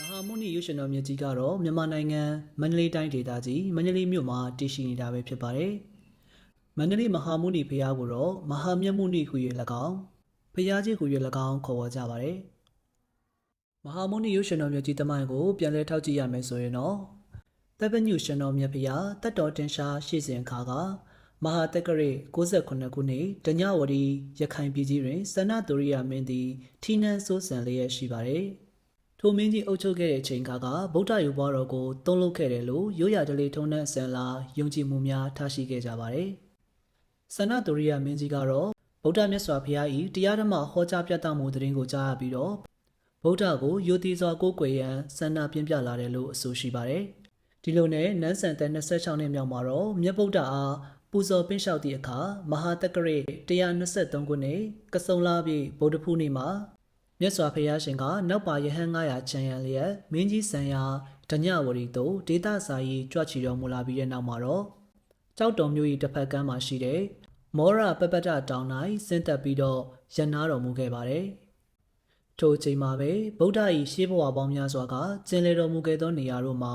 မဟာမုနိရုပ်ရှင်တော်မြတ်ကြီးကတော့မြန်မာနိုင်ငံမန္တလေးတိုင်းဒေသကြီးမန္တလေးမြို့မှာတည်ရှိနေတာပဲဖြစ်ပါတယ်။မန္တလေးမဟာမုနိဖရာကိုတော့မဟာမြတ်မုနိဟူ၍၎င်းဖရာကြီးဟူ၍၎င်းခေါ်ဝေါ်ကြပါတယ်။မဟာမုနိရုပ်ရှင်တော်မြတ်ကြီးတမိုင်းကိုပြန်လည်ထောက်ကြည့်ရမယ်ဆိုရင်တော့တပ်ပညုရှင်တော်မြတ်ဖရာတတ်တော်တင်ရှားရှေ့စဉ်ခါကမဟာတက္ကရေ68ခုနှစ်တညဝရီရခိုင်ပြည်ကြီးတွင်စန္ဒတူရိယာမင်းသည်ထီနန်းစိုးစံလျက်ရှိပါတယ်။ ထိုမင်းကြီးအုပ်ချုပ်ခဲ့တဲ့အချိန်ကကဗုဒ္ဓယူပွားတော်ကိုတုံးလုပ်ခဲ့တယ်လို့ရိုးရာဓလေ့ထုံးတဲ့အစံလာယုံကြည်မှုများထားရှိခဲ့ကြပါတယ်။ဆန္ဒတူရိယမင်းကြီးကတော့ဗုဒ္ဓမြတ်စွာဘုရား၏တရားဓမ္မဟောကြားပြသမှုသတင်းကိုကြားရပြီးတော့ဗုဒ္ဓကိုယိုတိစွာကိုးကွယ်ရန်ဆန္ဒပြင်းပြလာတယ်လို့အဆိုရှိပါတယ်။ဒီလိုနဲ့နန်းဆန်တဲ့26နှစ်မြောက်မှာတော့မြတ်ဗုဒ္ဓအားပူဇော်ပင့်လျှောက်သည့်အခါမဟာတက္ကရေ123ခုနှစ်ကစုံလာပြည့်ဗုဒ္ဓဖူးနေ့မှာ မြတ်စွာဘုရားရှင်ကနောက်ပါယဟန်900ချံရန်လျက်မင်းကြီးဆံယာဓညဝရီတို့ဒေသစာရေးကြွချီတော်မူလာပြီးတဲ့နောက်မှာတော့ကြောက်တော်မျိုး၏တစ်ဖက်ကမ်းမှာရှိတဲ့မောရပပတ္တတောင်၌ဆင်းသက်ပြီးတော့ရန်နာတော်မူခဲ့ပါတယ်။ထိုအချိန်မှာပဲဗုဒ္ဓ၏ရှေးဘဝပေါင်းများစွာကကျင်လည်တော်မူခဲ့သောနေရာတို့မှာ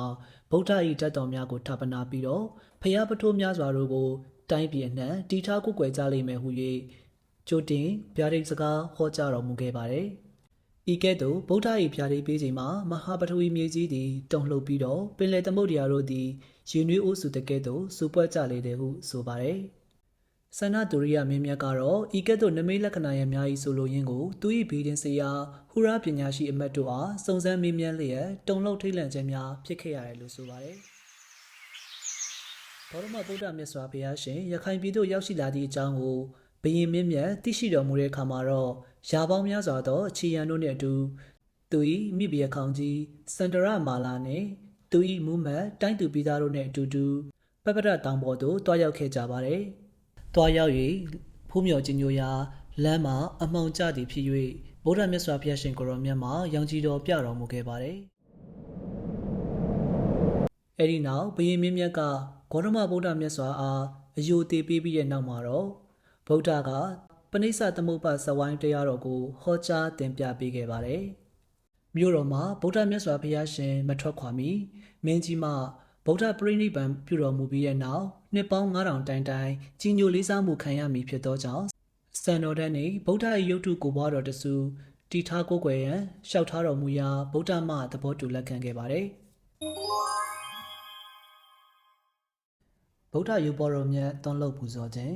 ဗုဒ္ဓ၏တတ်တော်များကိုထပ်ပနာပြီးတော့ဖျားပထိုးများစွာတို့ကိုတိုင်းပြည်အနှံ့တီထားကုကွယ်ကြလိမ့်မယ်ဟု၍ကြိုတင်ဗျာဒိတ်စကားဟောကြားတော်မူခဲ့ပါတယ်။ ဤကဲ့သို့ဗုဒ္ဓ၏ဖြာတိပေးချိန်မှာမဟာပထဝီမြေကြီးသည်တုန်လှုပ်ပြီးတော့ပင်လယ်သမုဒ္ဒရာတို့သည်ရေနွေးအိုးစုတကဲ့သို့စူပွက်ကြလေတယ်ဟုဆိုပါတယ်။ဆန္ဒတူရိယမင်းမြတ်ကတော့ဤကဲ့သို့နမိတ်လက္ခဏာရဲ့များ၏ဆိုလိုရင်းကိုသူ၏ဘေးဒင်းစရာဟူရာပညာရှိအမတ်တို့အားစုံစမ်းမေးမြန်းလျက်တုန်လှုပ်ထိတ်လန့်ခြင်းများဖြစ်ခဲ့ရတယ်လို့ဆိုပါတယ်။ဘောရမဗုဒ္ဓမြတ်စွာဘုရားရှင်ရခိုင်ပြည်သို့ရောက်ရှိလာသည့်အကြောင်းကို ဘယင်မင်းမြတ်သိရှိတော်မူတဲ့အခါမှာတော့ရာပေါင်းများစွာသောအခြေရန်တို့နှင့်အတူသူ၏မိဖုရားခေါင်ကြီးစန္ဒရမာလာနှင့်သူ၏မူမတ်တိုင်းသူပြည်သားတို့နှင့်အတူတူပပဒတောင်ပေါ်သို့တွားရောက်ခဲ့ကြပါသည်။တွားရောက်၍ဖူးမြော်ခြင်းညိုရာလမ်းမှာအမှောင်ကျသည်ဖြစ်၍ဗုဒ္ဓမြတ်စွာဘုရားရှင်ကိုရောမြတ်မှာရောင်ကြီးတော်ပြတော်မူခဲ့ပါသည်။အဲဒီနောက်ဘုရင်မင်းမြတ်ကဂေါတမဗုဒ္ဓမြတ်စွာအားအယိုသေးပေးပြီးတဲ့နောက်မှာတော့ ဗုဒ္ဓကပဏိစ္စသမုပ္ပါဇဝိုင်းတရားတော်ကိုဟောကြားတင်ပြပေးခဲ့ပါတယ်။မြို့တော်မှာဗုဒ္ဓမြတ်စွာဘုရားရှင်မထွက်ခွာမီမင်းကြီးမှဗုဒ္ဓပရိနိဗ္ဗာန်ပြုတော်မူပြီးတဲ့နောက်နှစ်ပေါင်း9000တိုင်တိုင်ကြီးညိုလေးစားမှုခံရမည်ဖြစ်သောကြောင့်စံတော်တန်းနေဗုဒ္ဓ၏ယုတ်တုကိုပွားတော်တဆူတီထားကိုးကွယ်ရန်လျှောက်ထားတော်မူရာဗုဒ္ဓမှသဘောတူလက်ခံခဲ့ပါတယ်။ဗုဒ္ဓရုပ်ပေါ်တော်မြတ်သွန်လုပ်ပူဇော်ခြင်း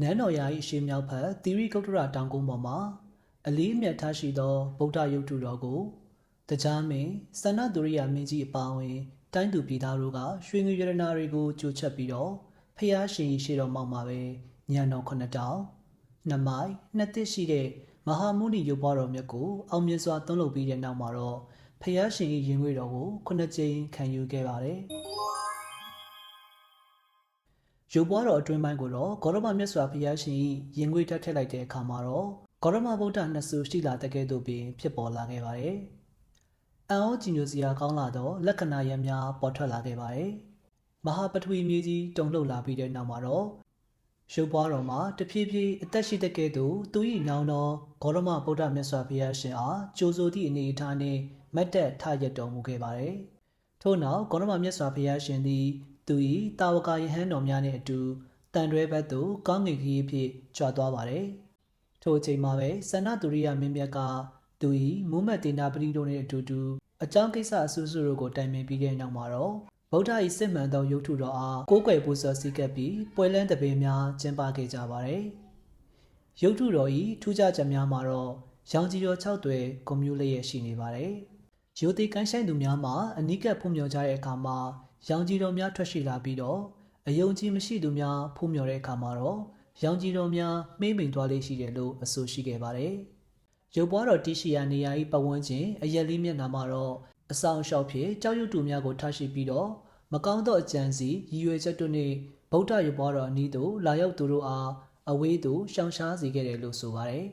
နန်းတော်ရာ၏အရှိမြောက်ဖက်သီရိကုတ္တရတောင်ကုန်းပေါ်မှာအလေးအမြတ်ထားရှိသောဗုဒ္ဓရုပ်တုတော်ကိုတရားမင်းစန္ဒသူရိယာမင်းကြီးအပါအဝင် တိုင်းသူပြည်သားတို့ကရွှေငွေရတနာတွေကိုကြိုချက်ပြီးတော့ဖျားရှင်ရှိတော်မောက်မှာပဲညံတော်ခုနှစ်တောင်နှမိုက်နှစ်သစ်ရှိတဲ့မဟာမုနိရုပ်ပွားတော်မြတ်ကိုအောင်မြင်စွာသွန်လုပ်ပြီးတဲ့နောက်မှာတော့ဖျားရှင်၏ရင်ငွေတော်ကိုခုနှစ်ကြိမ်ခံယူခဲ့ပါတယ် ရုပ်ပွားတော်အတွင်းပိုင်းကိုတော့ဂေါရမမြတ်စွာဘုရားရှင်၏ရင်ငွေတက်ထည့်လိုက်တဲ့အခါမှာတော့ဂေါရမဗုဒ္ဓနှစ်ဆူရှိလာတဲ့ကဲ့သို့ပင်ဖြစ်ပေါ်လာခဲ့ပါတယ်။အံ့ဩကြည်ညိုစရာကောင်းလာသောလက္ခဏာရများပေါ်ထွက်လာခဲ့ပါတယ်။မဟာပထဝီမြေကြီးတုန်လှုပ်လာပြီးတဲ့နောက်မှာတော့ရုပ်ပွားတော်မှာတဖြည်းဖြည်းအသက်ရှိတဲ့ကဲ့သို့သူ၏နောင်တော်ဂေါရမဗုဒ္ဓမြတ်စွာဘုရားရှင်အားကြိုးဆိုသည့်အနေအထားနှင့်မတ်တက်ထရက်တော်မူခဲ့ပါတယ်။ထို့နောက်ဂေါရမမြတ်စွာဘုရားရှင်သည် သူ၏တာဝကယဟန်တော်များနှင့်အတူတန်တွဲဘက်သို့ကောင်းငင်ခရီးဖြင့်ကြွသွားပါတယ်။ထိုအချိန်မှာပဲဆန္ဒတူရိယမင်းမြတ်ကသူ၏မူမတ်တင်တာပရိတို့နှင့်အတူတူအကြောင်းကိစ္စအဆူဆူတို့ကိုတိုင်ပင်ပြီးတဲ့နောက်မှာတော့ဗုဒ္ဓ၏စစ်မှန်သောရုပ်ထုတော်အားကိုးကွယ်ပူဇော်စည်းကပ်ပြီးပွဲလန်းတပင်များကျင်းပခဲ့ကြပါတယ်။ရုပ်ထုတော်၏ထူးခြားချက်များမှာတော့ရောင်ကြီးတော်6တွယ်ကွန်မြူလျက်ရှိနေပါတယ်။ရိုသေကိုင်းဆိုင်သူများမှာအနိကဖွံ့ဖြိုးကြတဲ့အခါမှာ ရောင်ကြီးတော်များထွက်ရှိလာပြီးတော့အယုံကြည်မရှိသူများဖုံးမြော်တဲ့အခါမှာတော့ရောင်ကြီးတော်များမှိမ့်မိန်သွားလေးရှိတယ်လို့အဆိုရှိခဲ့ပါတယ်။ရုပ်ပွားတော်တိရှိရာနေရာ၏ပတ်ဝန်းကျင်အရက်လေးမျက်နှာမှာတော့အဆောင်အရှောက်ဖြင့်ကြောက်ရွံ့တူများကိုထားရှိပြီးတော့မကောင်းသောအကြံစီရည်ရွယ်ချက်တို့နှင့်ဗုဒ္ဓရုပ်ပွားတော်အနီးသို့လာရောက်သူတို့အားအဝေးသို့ရှောင်ရှားစေခဲ့တယ်လို့ဆိုပါတယ်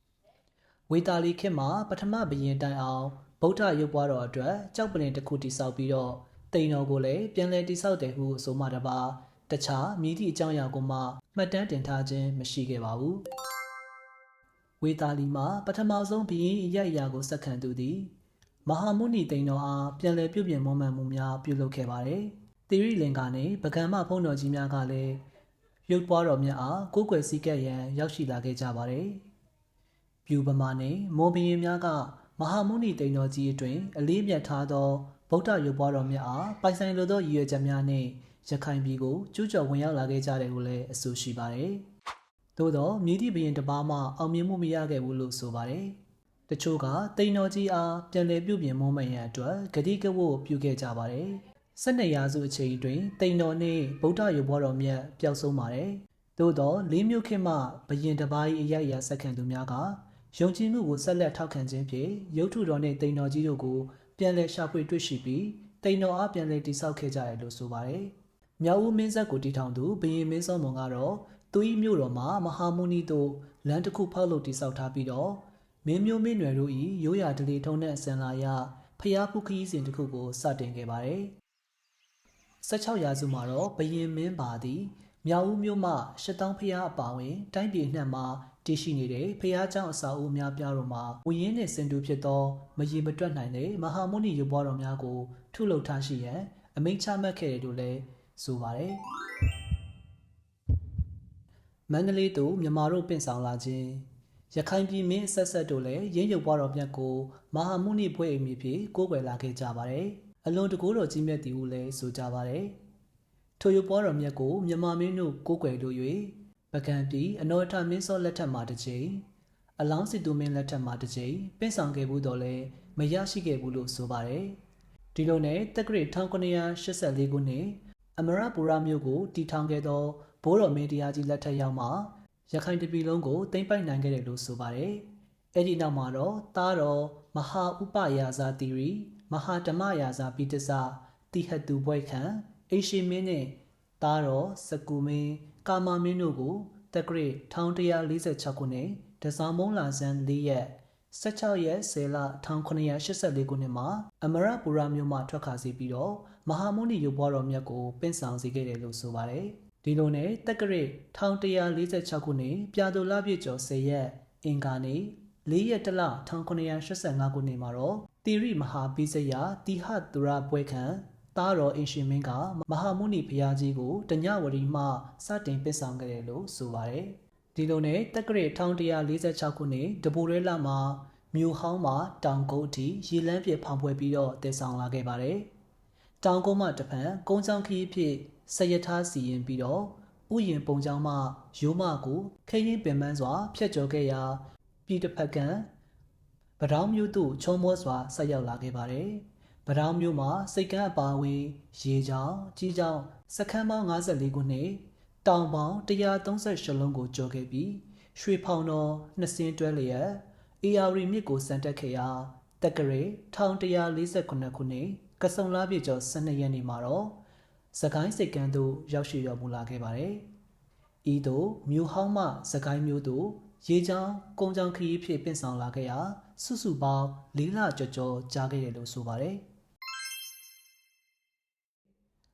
။ဝေတာလီခေတ်မှာပထမဘုရင်တိုင်အောင်ဗုဒ္ဓရုပ်ပွားတော်အတွက်ကြောက်ပလင်တစ်ခုတိစောက်ပြီးတော့ တိန်တော်ကိုလည်းပြန်လည်တိဆောက်တယ်ဟုဆိုမှတပါတခြားမြည်သည့်အကြောင်းအရာကိုမှမှတ်တမ်းတင်ထားခြင်းမရှိခဲ့ပါဘူးဝေတာလီမှာပထမဆုံးဘီရင်အရအရာကိုစက္ကန့်သူသည်မဟာမုနီတိန်တော်အားပြန်လည်ပြုပြင်မွမ်းမံမှုများပြုလုပ်ခဲ့ပါတယ်။သီရိလင်္ကာနှင့်ပကံမဖုံးတော်ကြီးများကလည်းရုပ်ပွားတော်မြတ်အားကိုးကွယ်စည်းကပ်ရန်ရောက်ရှိလာခဲ့ကြပါတယ်။ပြူပမာနှင့်မောဘီရင်များကမဟာမုနီတိန်တော်ကြီးအတွင်အလေးမြတ်ထားသော ဗုဒ္ဓရုပ်ပွားတော်မြတ်အားပိုင်ဆိုင်လိုသောရည်ရွယ်ချက်များနှင့်ရခိုင်ပြည်ကိုကျူးကျော်ဝင်ရောက်လာခဲ့ကြတယ်လို့လည်းအဆိုရှိပါတယ်။သို့သောမြည်သည့်ဘရင်တစ်ပါးမှအောင်မြင်မှုမရခဲ့ဘူးလို့ဆိုပါတယ်။တချို့ကတိန်တော်ကြီးအားပြန်လည်ပြုပြင်မွမ်းမံရန်အတွက်ဂတိကဝတ်ပြုခဲ့ကြပါတယ်။၁၂ရာစုအချိန်တွင်တိန်တော်နှင့်ဗုဒ္ဓရုပ်ပွားတော်မြတ်ပျောက်ဆုံးပါတယ်။သို့သောလေးမျိုးခေတ်မှဘရင်တစ်ပါး၏အရအရာစက္ကန့်သူများကယုံကြည်မှုကိုဆက်လက်ထောက်ခံခြင်းဖြင့်ရုပ်ထုတော်နှင့်တိန်တော်ကြီးတို့ကို ပြန်လည်ရှာဖွေတွေ့ရှိပြီးတိန်တော်အားပြန်လည်တည်ဆောက်ခဲ့ကြတယ်လို့ဆိုပါတယ်။မြောက်ဦးမင်းဆက်ကိုတည်ထောင်သူဘုရင်မင်းစောမွန်ကတော့သူ၏မြို့တော်မှာမဟာမုနီတို့လမ်းတစ်ခုဖောက်လို့တည်ဆောက်ထားပြီးတော့မင်းမျိုးမင်းနွယ်တို့၏ရိုးရာဒလီထုံးတဲ့အစံလာရဖျားဖူးခီးစဉ်တစ်ခုကိုစတင်ခဲ့ပါတယ်။16ရာစုမှာတော့ဘုရင်မင်းပါသည်မြောက်ဦးမြို့မှရှစ်တောင်းဖျားအပါဝင်တိုင်းပြည်နှံ့မှာ တည်ရှိနေတဲ့ဖျားเจ้าအစာအုပ်များပြားတို့မှာဝင်းရင်းနှင့်စင်တူဖြစ်သောမရေမတွက်နိုင်တဲ့မဟာမုနီရုပ်ပွားတော်များကိုထုလုပ်ထားရှိရန်အမိန့်ချမှတ်ခဲ့တယ်လို့လည်းဆိုပါတယ်။မန္တလေးသို့မြန်မာတို့ပင့်ဆောင်လာခြင်းရခိုင်ပြည်မင်းဆက်ဆက်တို့လည်းရင်းရုပ်ပွားတော်မြတ်ကိုမဟာမုနီဖွဲ့အမိဖြင့်ကိုးကွယ်လာခဲ့ကြပါတယ်။အလွန်တကူတော်ကြီးမြတ်သည်ဟုလည်းဆိုကြပါတယ်။ထိုရုပ်ပွားတော်မြတ်ကိုမြန်မာမင်းတို့ကိုးကွယ်လို့၍ ပကံပြည်အနောထမင်းစောလက်ထက်မှတစ်ချိန်အလောင်းစီတူမင်းလက်ထက်မှတစ်ချိန်ပင့်ဆောင်ခဲ့ဘူးတော့လဲမရရှိခဲ့ဘူးလို့ဆိုပါတယ်။ဒီလိုနဲ့တက္ကရာ1984ခုနှစ်အမရပူရမြို့ကိုတည်ထောင်ခဲ့သောဘိုးတော်မင်းတရားကြီးလက်ထက်ရောက်မှရခိုင်တပြည်လုံးကိုသိမ်းပိုက်နိုင်ခဲ့တယ်လို့ဆိုပါတယ်။အဲ့ဒီနောက်မှာတော့သားတော်မဟာဥပယာဇာတိရီမဟာဓမ္မယာဇာပိတ္တစတိဟတုဘွဲ့ခံအိရှိမင်းနဲ့သားတော်စကူမင်း ကာမာမင်းတို့ကိုတက္ကရာ1146ခုနှစ်ဒဇာမုံလာဇန်4ရက်16ရက်10လ1984ခုနှစ်မှာအမရပူရမြို့မှထွက်ခါစီပြီးတော့မဟာမုနီရုပ်ပွားတော်မြတ်ကိုပင့်ဆောင်စေခဲ့တယ်လို့ဆိုပါတယ်။ဒီလိုနဲ့တက္ကရာ1146ခုနှစ်ပြာသူလပြည့်ကျော်10ရက်အင်္ဂါနေ့4ရက်တလ1985ခုနှစ်မှာတော့တိရိမဟာပိစယတိဟသူရပွဲခံ သားတော်အင်ရှင်မင်းကမဟာမုနီဘုရားကြီးကိုတညဝရီမှစတင်ပစ်ဆောင်ခဲ့တယ်လို့ဆိုပါတယ်။ဒီလိုနဲ့တက္ကရာ1146ခုနှစ်တပူရဲလမှာမြို့ဟောင်းမှာတောင်ကုန်းအထိရေလန်းပြဖောင်ဖွဲ့ပြီးတော့တည်ဆောင်လာခဲ့ပါတယ်။တောင်ကုန်းမှတဖန်ကုန်းချောင်းခီးဖြစ်ဆရထားစီရင်ပြီးတော့ဥယျင်ပုံချောင်းမှရိုးမကိုခရင်ပင်ပန်းစွာဖျက်ကျော်ခဲ့ရာပြည်တစ်ဖက်ကံဗဒောင်းမျိုးသို့ချုံမောစွာဆက်ရောက်လာခဲ့ပါတယ်။ ဗဒေါင်းမြို့မှာစိတ်ကန်းအပါဝင်ရေချောင်းကြီးချောင်းစခန်းပေါင်း54ခုနှစ်တောင်ပေါင်း138လုံးကိုကျော်ခဲ့ပြီးရွှေဖောင်တော်နှစ်စင်းတွဲလျက်အေယာရီမြစ်ကိုစံတက်ခဲ့ရာတက္ကရေ1148ခုနှစ်ကစုံလာပြည့်ကျော်12ရက်နေ့မှာတော့စကိုင်းစိတ်ကန်းသို့ရောက်ရှိတော်မူလာခဲ့ပါတယ်။ဤသို့မြို့ဟောင်းမှစကိုင်းမြို့သို့ရေချောင်းကုန်းချောင်းခရီးဖြစ်ပင့်ဆောင်လာခဲ့ရာစုစုပေါင်း၄လကျော်ကျော်ကြာခဲ့တယ်လို့ဆိုပါတယ်။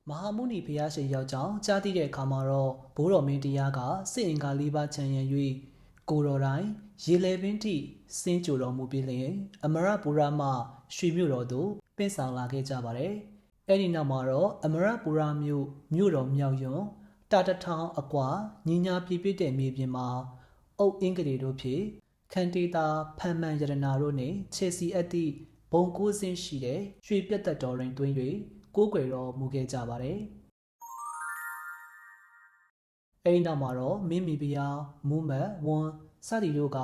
မဟာမုနီဘုရားရှင်ရောက်ကြောင်းကြားသိတဲ့အခါမှာတော့ဘိုးတော်မင်းတရားကစစ်အင်္ဂါလေးပါးခြံရံ၍ကိုတော်တိုင်းရေလေပင်တိစင်းကြိုတော်မူပြီးလျင်အမရပူရမရွှေမြို့တော်သို့ပင့်ဆောင်လာခဲ့ကြပါတယ်။အဲဒီနောက်မှာတော့အမရပူရမြို့မြို့တော်မြောက်ယွန်တာတထောင်အကွာညီညာပြပြတဲ့မြေပြင်မှာအုတ်အင်္ဂလိတို့ဖြင့်ခန်တီတာဖန်မှန်ရတနာတို့နှင့်ခြေစီအပ်သည့်ဘုံကိုးစင်းရှိတဲ့ရွှေပြတ်သက်တော်တွင်တွင်၍ ကိုးကွယ်တော်မူခဲ့ကြပါတယ်။အဲဒီနောက်မှာတော့မင်းမီဖျားမူမတ်ဝွန်စသည်တို့က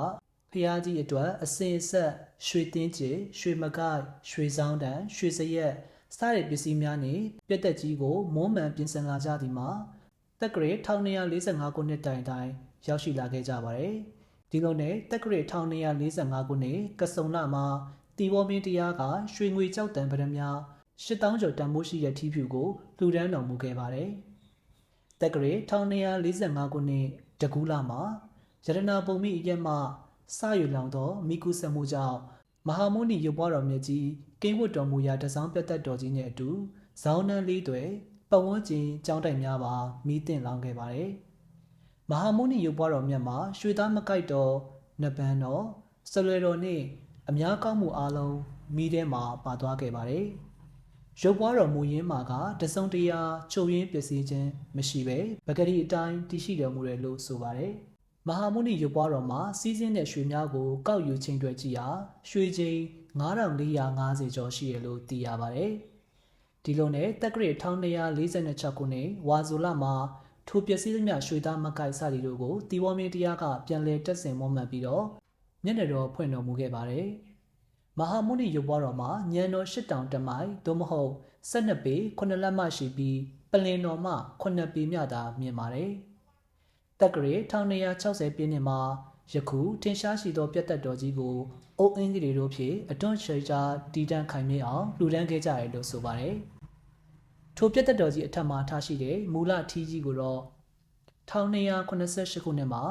ဖျားကြီးအတွက်အစင်ဆက်ရွှေတင်းကျရွှေမကိုက်ရွှေဆောင်တန်ရွှေစရက်စတဲ့ပစ္စည်းများနဲ့ပြက်တက်ကြီးကိုမွမ်းမံပြင်ဆင်လာကြသည်မှာတက်ကရေ1245ခုနှစ်တိုင်တိုင်ရောက်ရှိလာခဲ့ကြပါတယ်။ဒီလိုနဲ့တက်ကရေ1245ခုနှစ်ကစုံလမှာတီဘောမင်းတရားကရွှေငွေကြောက်တံပရမများ 8000ကျော်တန်ဖိုးရှိတဲ့ထီးဖြူကိုလှူဒန်းတော်မူခဲ့ပါတယ်။တက်ကရေ1245ခုနှစ်တကူးလာမှာရတနာပုံမိအရက်မှစယူလောင်သောမိကုဆက်မှုကြောင့်မဟာမုနီရုပ်ပွားတော်မြတ်ကြီးကိန်းဝတ်တော်မူရာတစောင်းပြတ်သက်တော်ကြီးနဲ့အတူဇောင်းနှန်းလေးတွေပဝန်းကျင်ကြောင်းတိုင်များပါမိတင်လောင်ခဲ့ပါတယ်။မဟာမုနီရုပ်ပွားတော်မြတ်မှာရွှေသားမကိုက်တော်နဗန်တော်ဆလွယ်တော်နှင့်အများကောင်းမှုအလုံးမိထဲမှာပါသွားခဲ့ပါတယ်။ ရုပ်ပွားတော်မူရင်းမှာကတစုံတရာချုပ်ရင်းပစ္စည်းခြင်းမရှိပဲပဂတိအတိုင်းတည်ရှိတော်မူတယ်လို့ဆိုပါတယ်။မဟာမုနိရုပ်ပွားတော်မှာစီးစင်းတဲ့ရွှေများကိုကောက်ယူချိန်တွက်ကြည့်ရာရွှေချိန်9450ကျော်ရှိရလို့သိရပါတယ်။ဒီလိုနဲ့တက္ကရာ1246ခုနှစ်ဝါဇူလမှာထိုပစ္စည်းသမျှရွှေသားမကိုက်စသည်တို့ကိုတီဝေါမင်းတရားကပြန်လည်တက်ဆင်မွမ်းမံပြီးတော့မျက်နှာတော်ဖွင့်တော်မူခဲ့ပါတယ်။ မဟာမုနိရုပ်ပွားတော်မှာညံတော်၈တောင်တမိုင်သို့မဟုတ်12ပေ9လက်မရှိပြီးပလင်တော်မှ9ပေမြတာမြင်ပါတယ်။တက္ကရာ1260ပြည့်နှစ်မှာယခုထင်ရှားရှိသောပြတ်သက်တော်ကြီးကိုအုပ်အင်းကြီးတွေတို့ဖြင့်အတွန်းချေချာတီးတန်းခိုင်မြဲအောင်လှူဒန်းခဲ့ကြတယ်လို့ဆိုပါတယ်။ထိုပြတ်သက်တော်ကြီးအထက်မှာထားရှိတဲ့မူလထီးကြီးကိုတော့1288ခုနှစ်မှာ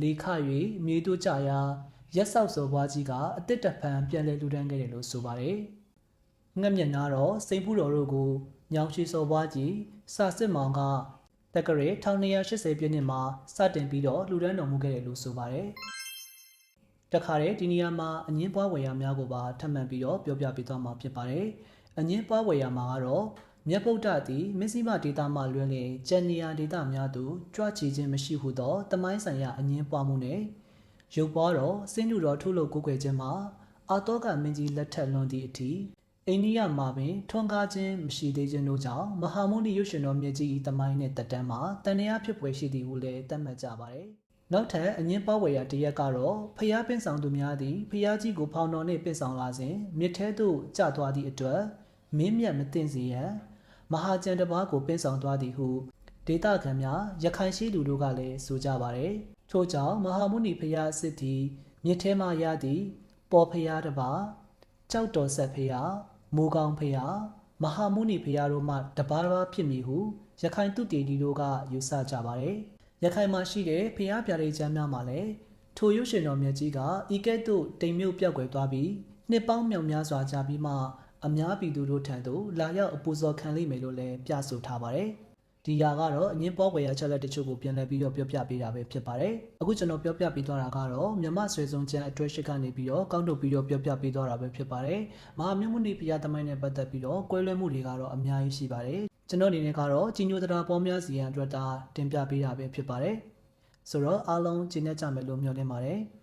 လေခ၍မြေတို့ကြရာ ရက်ဆောက်စော်ဘွားကြီးကအတစ်တဖန်ပြန်လည်လှူဒန်းခဲ့တယ်လို့ဆိုပါတယ်။ငှက်မျက်နာတော့စိန်ဖူးတော်တို့ကိုညောင်ချီစော်ဘွားကြီးစာစစ်မောင်ကတက္ကရာ1280ပြည့်နှစ်မှာစတင်ပြီးတော့လှူဒန်းတော်မူခဲ့တယ်လို့ဆိုပါတယ်။တခါတည်းဒီနေရာမှာအငင်းပွားဝယ်ရများကိုပါထပ်မံပြီးတော့ပြောပြပေးသွားမှာဖြစ်ပါတယ်။အငင်းပွားဝယ်ရမှာကတော့မြတ်ဗုဒ္ဓသည်မစ္စည်းမဒေတာမှလွှဲလျင်ကျန်နေရာဒေတာများသို့ကြွချီခြင်းမရှိဟုသောတမိုင်းဆိုင်ရာအငင်းပွားမှုနှင့် ရုပ်ပွားတော်စင်းတူတော်ထုတ်လုပ်ကိုးကွယ်ခြင်းမှာအာတောကမင်းကြီးလက်ထက်လွန်သည့်အထိအိန္ဒိယမှာပင်ထွန်းကားခြင်းမရှိသေးခြင်းတို့ကြောင့်မဟာမုနိရုပ်ရှင်တော်မြတ်ကြီး၏တမိုင်းနှင့်တက်တန်းမှာတန်တရားဖြစ်ပွဲရှိသည်ဟုလည်းသတ်မှတ်ကြပါတယ်။နောက်ထပ်အငင်းပွားဝယ်ရာတရက်ကတော့ဖျားပင်ဆောင်သူများသည်ဖျားကြီးကိုဖောင်တော်နှင့်ပင်ဆောင်လာစဉ်မြစ်ထဲသို့ကျသွားသည့်အတွက်မင်းမြတ်မသိစေရန်မဟာကျန်တစ်ပါးကိုပင်ဆောင်သွားသည်ဟုဒေတာခံများရခိုင်ရှိလူတို့ကလည်းဆိုကြပါတယ်။ ထို့ကြောင့်မဟာမုနိဖျားအစ်သည်မြစ်ထဲမှရသည့်ပေါ်ဖျားတစ်ပါးကြောက်တော်ဆက်ဖျားမိုးကောင်းဖျားမဟာမုနိဖျားတို့မှတပါးတစ်ပါးဖြစ်မည်ဟုရခိုင်သူတေဒီတို့ကယူဆကြပါတယ်။ရခိုင်မှာရှိတဲ့ဖျားပြားလေးချမ်းများမှာလည်းထိုရွှေရှင်တော်မြတ်ကြီးကဤကဲ့သို့တိမ်မြုပ်ပြောက်ွယ်သွားပြီးနှစ်ပေါင်းမြောက်များစွာကြာပြီးမှအများပြည်သူတို့ထံသို့လာရောက်အပူဇော်ခံလိမ့်မယ်လို့လည်းပြဆိုထားပါတယ်။ ဒီဟာကတော့အငင်းပေါ်ဝယ်ရချက်လက်တချို့ကိုပြန်လည်ပြီးတော့ပြောပြပေးတာပဲဖြစ်ပါတယ်။အခုကျွန်တော်ပြောပြပေးသွားတာကတော့မြမဆွေစုံချမ်းအတွဲရှိကနေပြီးတော့ကောက်ထုတ်ပြီးတော့ပြောပြပေးသွားတာပဲဖြစ်ပါတယ်။မဟာမြတ်မုနိဖျားသမိုင်းနဲ့ပတ်သက်ပြီးတော့ကွဲလွဲမှုတွေကတော့အများကြီးရှိပါတယ်။ကျွန်တော်အနေနဲ့ကတော့ကြီးညိုတရားပေါ်များစီရန်အတွက်တာတင်ပြပေးတာပဲဖြစ်ပါတယ်။ဆိုတော့အားလုံးကျင့်တတ်ကြမယ်လို့မျှော်လင့်ပါတယ်။